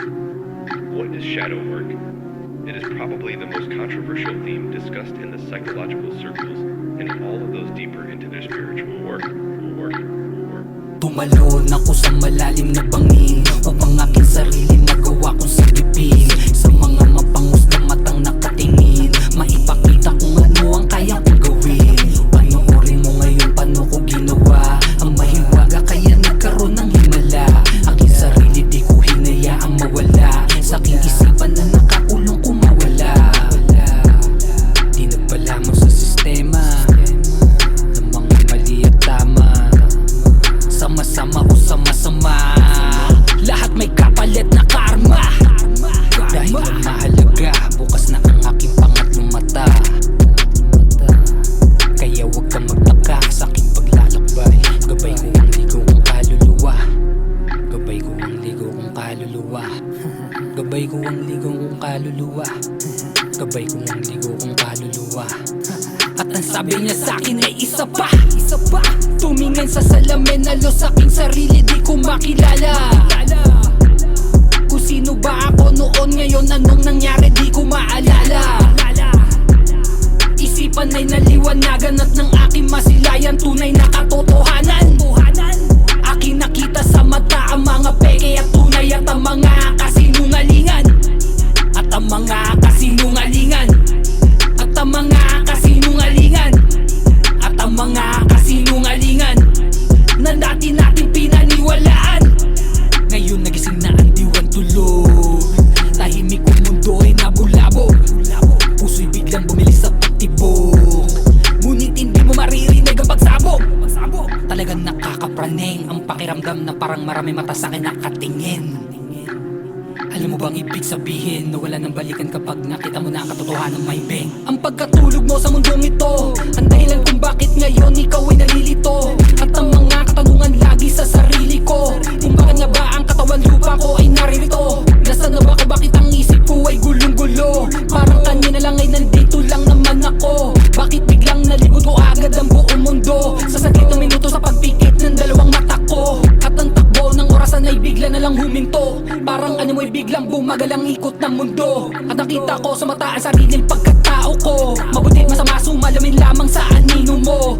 What is shadow work? It is probably the most controversial theme discussed in the psychological circles, and all of those deeper into their spiritual work work. Tumalon ako sa malalim na bangin Upang aking sarili magawa Sa aking isipan na nakakulong kumawala Di nagpala mo sa sistema. Ng mga mali at tama. Sama-sama o sama-sama Gabay ko ang ligo kong kaluluwa. Gabay ko ang ligo kong kaluluwa. At ang sabi niya sa akin ay isa pa. Isa pa. Tumingin sa salamin Alo sa aking sarili Di ko makilala. Kung sino ba ako noon Ngayon anong nangyari Di ko maalala. Isipan ay naliwanagan At ng aking masilayan Tunay na katotohanan. Aking parang marami mata sa akin nakatingin. Alam mo bang ibig sabihin na wala nang balikan kapag nakita mo na ang katotohanan may beng? Ang pagkatulog mo sa mundong ito Ang bigla na lang huminto. Parang ano mo'y biglang bumagal ang ikot ng mundo. At nakita ko sa mata ang sariling pagkatao ko. Mabutit masama sumalamin lamang sa anino mo